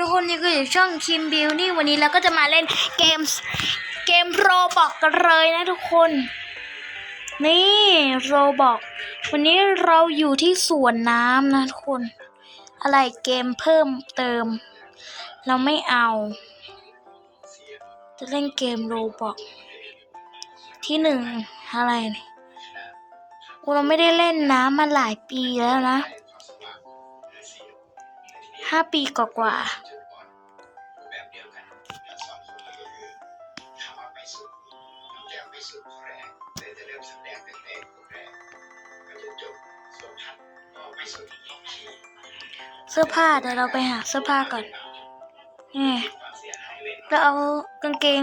ทุกคนนี่ก็อยู่ช่องคิมบิวนี่วันนี้เราก็จะมาเล่นเกมส์เกมโรบอกกันเลยนะทุกคน นี่โรบอกวันนี้เราอยู่ที่สวนน้ำนะทุกคน อะไรเกมเพิ่มเติม เราไม่เอา จะเล่นเกมโรบอกที่หนึ่งอะไรเนี่ยเราไม่ได้เล่นน้ำมาหลายปีแล้วนะห้าปีกว่าๆ สื้อผ้าเดี๋ยวเราไปหาเสื้อผ้าก่อนนี่เราเอากางเกง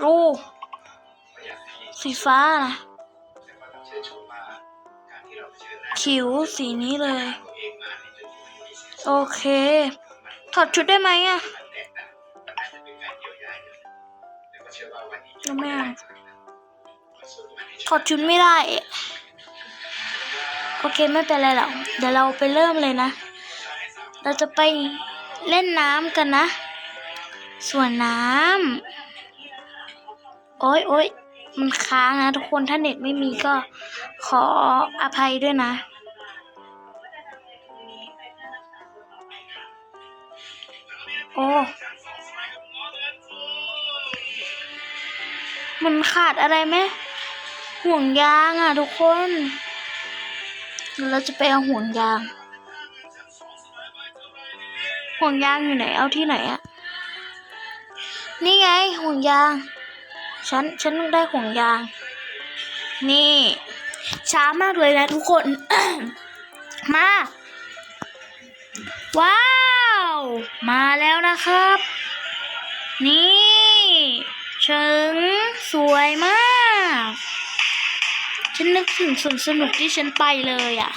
โอ้สีฟ้านะคิ้วสีนี้เลย โอเค ถอดชุดได้ไหมอะไม่ถอดชุดไม่ได้ โอเคไม่เป็นไรหรอกเดี๋ยวเราไปเริ่มเลยนะ เราจะไปเล่นน้ำกันนะ ส่วนน้ำโอ๊ยโอ๊ยมันค้างนะทุกคนถ้าเน็ตไม่มีก็ขออภัยด้วยนะโอ้มันขาดอะไรไหมห่วงยางอะทุกคน เดี๋ยวเราจะไปเอาห่วงยาง ห่วงยางอยู่ไหน เอาที่ไหนอะนี่ไงห่วงยาง ฉัน ฉันต้องได้ห่วงยาง นี่ ช้ามากเลยนะทุกคน มา ว้าว มาแล้วนะครับ นี่เชิงสวยมาก ฉันนึกถึงสวนสนุกที่ฉันไปเลยอะ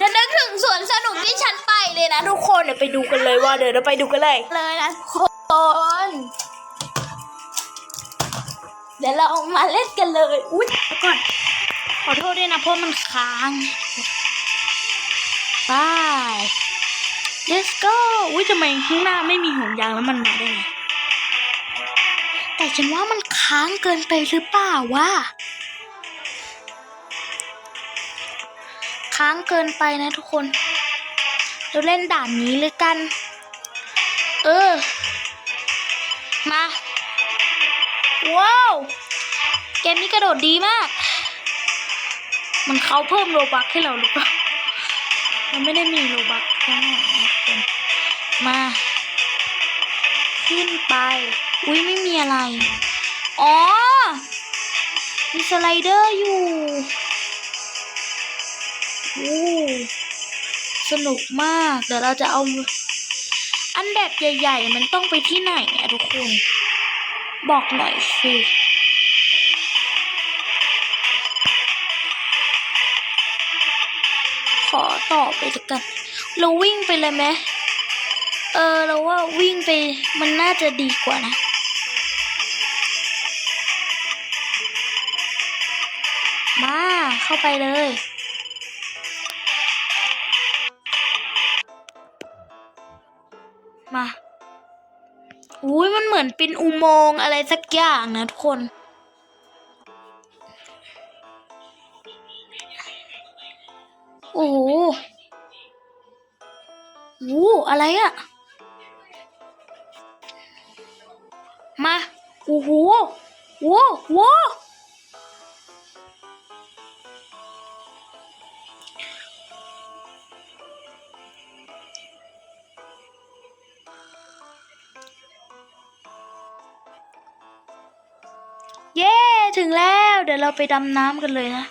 ฉันนึกถึงสวนสนุกที่ฉันไปเลยนะทุกคนเดี๋ยวไปดูกันเลยว่าเดี๋ยวเราไปดูกันเลยเลยนะทุกคนเดี๋ยวเรามาเล่นกันเลยอุ๊ยเดี๋ยวก่อนขอโทษด้วยนะเพราะมันค้างไป let's go อุ้ยทำไมข้างหน้าไม่มีห่วงยางแล้วมันมาได้ไงแต่ฉันว่ามันค้างเกินไปหรือเปล่าวะ ค้างเกินไปนะทุกคน เราเล่นด่านนี้เลยกัน เออ มาว้าวเกมนี้กระโดดดีมาก มันเขาเพิ่มโลบักให้เราหรือเปล่ามันไม่ได้มีโลบักแค่นั้นนะทุกคนมา ขึ้นไป อุ้ยไม่มีอะไร อ๋อ มีสไลเดอร์อยู่ สนุกมาก เดี๋ยวเราจะเอา อันแบบใหญ่ ๆ มันต้องไปที่ไหนอะทุกคน บอกหน่อยสิขอต่อไปเลยกัน เราวิ่งไปเลยไหมเออ เราว่าวิ่งไปมันน่าจะดีกว่านะมาเข้าไปเลย มาอุ้ยมันเหมือนเป็นอุโมงค์อะไรสักอย่างนะทุกคน โอ้โหโอ้อะไรอะมา โอ้โหโว้โว้ งแล้ว เดี๋ยวเราไปดำน้ำกันเลยนะ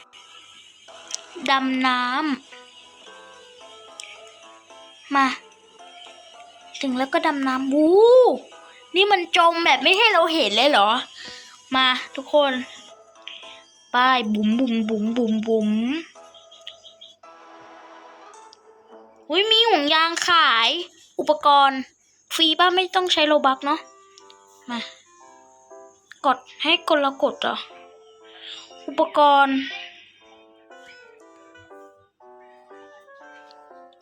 ดำน้ำมา ถึงแล้วก็ดำน้ำวู้นี่มันจมแบบไม่ให้เราเห็นเลยเหรอ มาทุกคนไปบุ๋มบุ๋มบุ๋มบุ๋มบุ๋มอุ้ยมีห่วงยางขาย อุปกรณ์ ฟรีป่ะไม่ต้องใช้โลบักเนาะมากดให้กดละกดเหรอ อุปกรณ์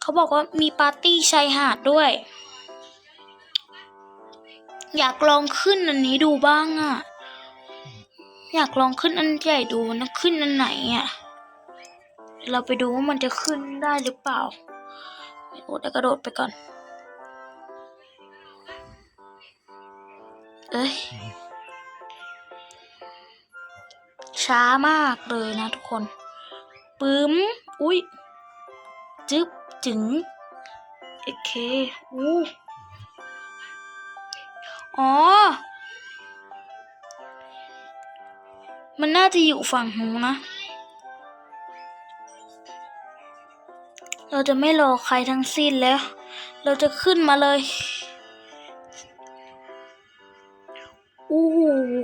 เขาบอกว่ามีปาร์ตี้ชายหาดด้วย อยากลองขึ้นอันนี้ดูบ้างอะอยากลองขึ้นอันใหญ่ดูนะขึ้นอันไหนอะเราไปดูว่ามันจะขึ้นได้หรือเปล่าโอ้แต่กระโดดไปก่อน เอ้ย ช้ามากเลยนะทุกคนปึ้ม อุ้ยจึ๊บจึงโอเคอู้อ๋อ มันน่าจะอยู่ฝั่งหูนนะเราจะไม่รอใครทั้งสิ้นแล้ว เราจะขึ้นมาเลย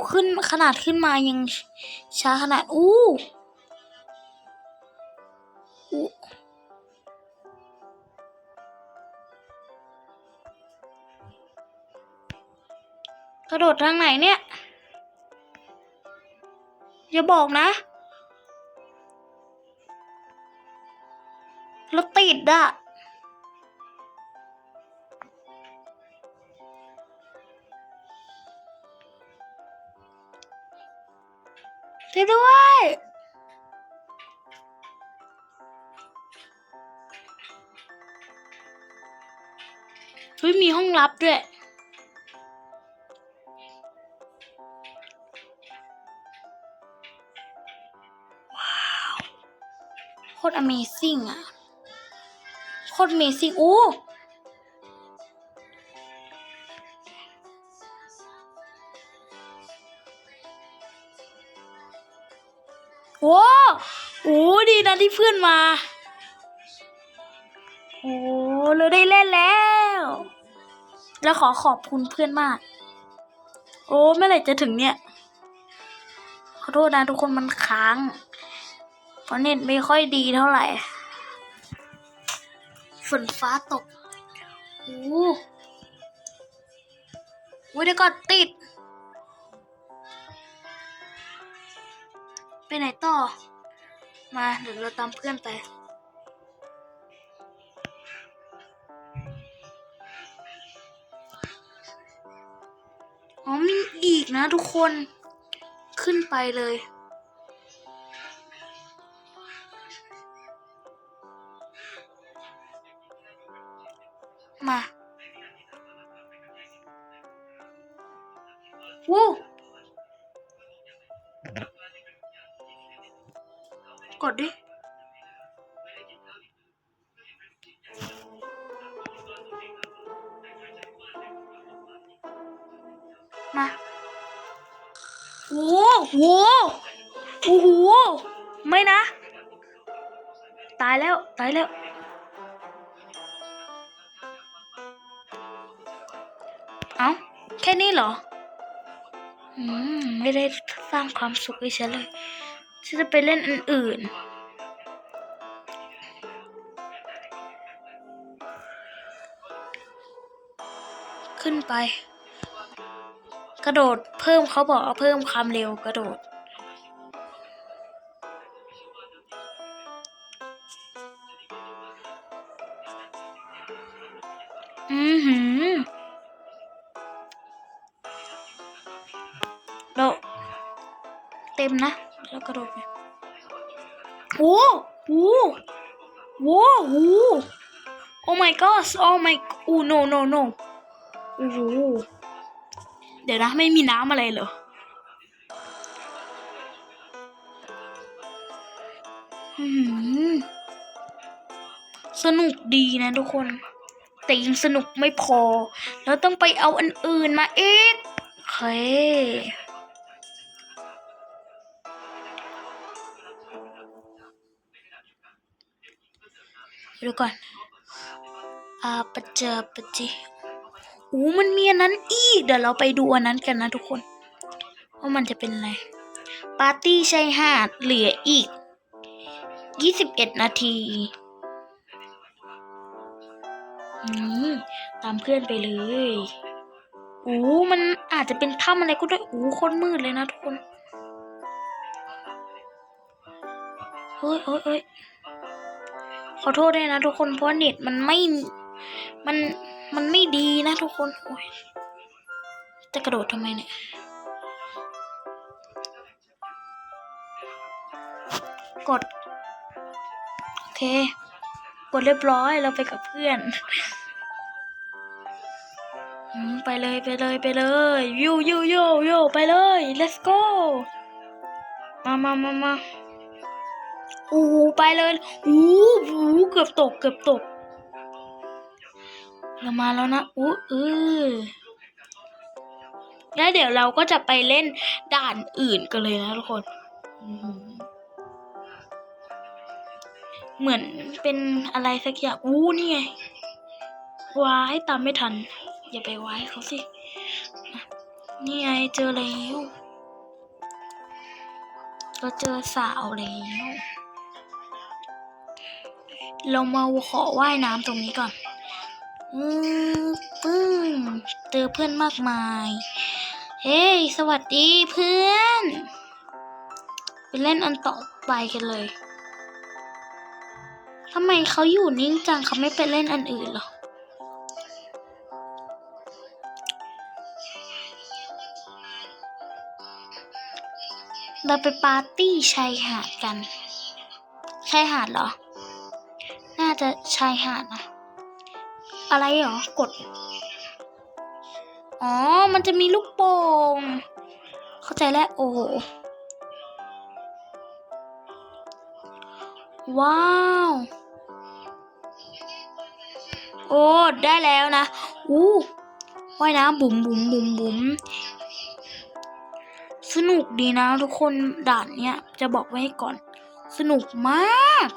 ขึ้นขนาดขึ้นมายังช้าขนาดอู้อู้กระโดดทางไหนเนี่ย อย่าบอกนะแล้วติดอะ ด้วย เฮ้ย มีห้องลับด้วย ว้าว โคตร Amazing อะ โคตร Amazing อู้ โอ้โหดีนะที่เพื่อนมา โอ้เราได้เล่นแล้ว แล้วขอขอบคุณเพื่อนมาก โอ้เมื่อไหร่จะถึงเนี่ย ขอโทษนะทุกคนมันค้าง เพราะเน็ตไม่ค่อยดีเท่าไหร่ ฝนฟ้าตก โอ้โหเดี๋ยวก่อนติด ไปไหนต่อ มาเดี๋ยวเราตามเพื่อนไป อ๋อมีอีกนะทุกคนขึ้นไปเลย มา โอ้โหโอ้โหไม่นะ ตายแล้ว ตายแล้ว เอ้า แค่นี้เหรอ อืม ไม่ได้สร้างความสุขให้ฉันเลย ฉันจะไปเล่นอันอื่นขึ้นไป กระโดดเพิ่มเขาบอกว่าเพิ่มความเร็วกระโดด อือหือเราเต็มนะ แล้วกระโดดไปโอ้โหโอ้โห oh my god oh my โอ้ no no no โอ้ เดี๋ยวนะ ไม่มีน้ำอะไรเหรอ สนุกดีนะทุกคน แต่ยังสนุกไม่พอ แล้วต้องไปเอาอันอื่นมาอีกเคดี๋ยวก่อนอาปะเจอปะจิ อู้มันมีอันนั้นอีก เดี๋ยวเราไปดูอันนั้นกันนะทุกคน ว่ามันจะเป็นอะไร ปาร์ตี้ชายหาดเหลืออีก 21 นาทีอืมตามเพื่อนไปเลยโอ้มันอาจจะเป็นถ้ำอะไรก็ได้โอ้คตรมืดเลยนะทุกคน เฮ้ยเฮ้ยเฮ้ยขออโทษด้วยนะทุกคนเพราะเน็ตมันไม่ มัน มันไม่ดีนะทุกคน โอ้ย จะกระโดดทำไมเนี่ย กด โอเค กดเรียบร้อย เราไปกับเพื่อนไปเลยไปเลยไปเลยยูยูยูยูไปเลย let's go มามามามาอู้ไปเลยอู้หูเกือบตกเกือบตก เรามาแล้วนะอู้เออแล้วเดี๋ยวเราก็จะไปเล่นด่านอื่นกันเลยนะทุกคน เหมือนเป็นอะไรสักอย่างอู้นี่ไงว้ายตามไม่ทัน อย่าไปไว้เขาสิ นี่ไงเจอแล้วเราเจอสาวแล้ว เรามาขอว่ายน้ำตรงนี้ก่อน ปึ้งเจอเพื่อนมากมาย เฮ้ย สวัสดีเพื่อน ไปเล่นอันต่อไปกันเลยทำไมเขาอยู่นิ่งจังเขาไม่ไปเล่นอันอื่นหรอเราไปปาร์ตี้ชายหาดกัน ชายหาดเหรอ น่าจะชายหาดนะ อะไรเหรอกด อ๋อ มันจะมีลูกโป่ง เข้าใจแล้ว โอ้โห ว้าว โอ้ ได้แล้วนะ อู้ว่ายน้ำบุ๋มบุ๋มบุ๋มบุ๋มสนุกดีนะทุกคนด่านเนี้ยจะบอกไว้ให้ก่อน สนุกมาก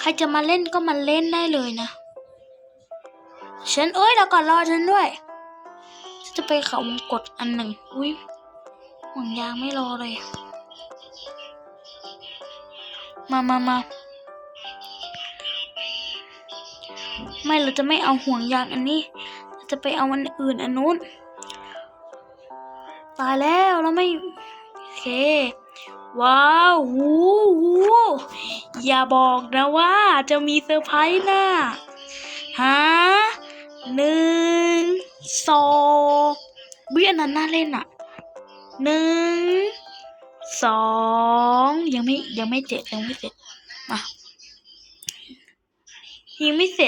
ใครจะมาเล่นก็มาเล่นได้เลยนะ ฉันเอ้ยเดี๋ยวก่อนรอฉันด้วยฉันจะไปเขาวงกดอันหนึ่ง อุ้ยห่วงยางไม่รอเลย มามามาไม่เราจะไม่เอาห่วงยางอันนี้เราจะไปเอาอันอื่นอันนู้น ตายแล้วเราไม่โอเค ว้าวหูหูอย่าบอกนะว่าจะมีเซอร์ไพรส์นะฮะ หนึ่งสองวิอันนั้นน่าเล่นอะหนึ่งสองยังไม่ยังไม่เจ็ดยังไม่เสร็จมายังไม่เสร็จ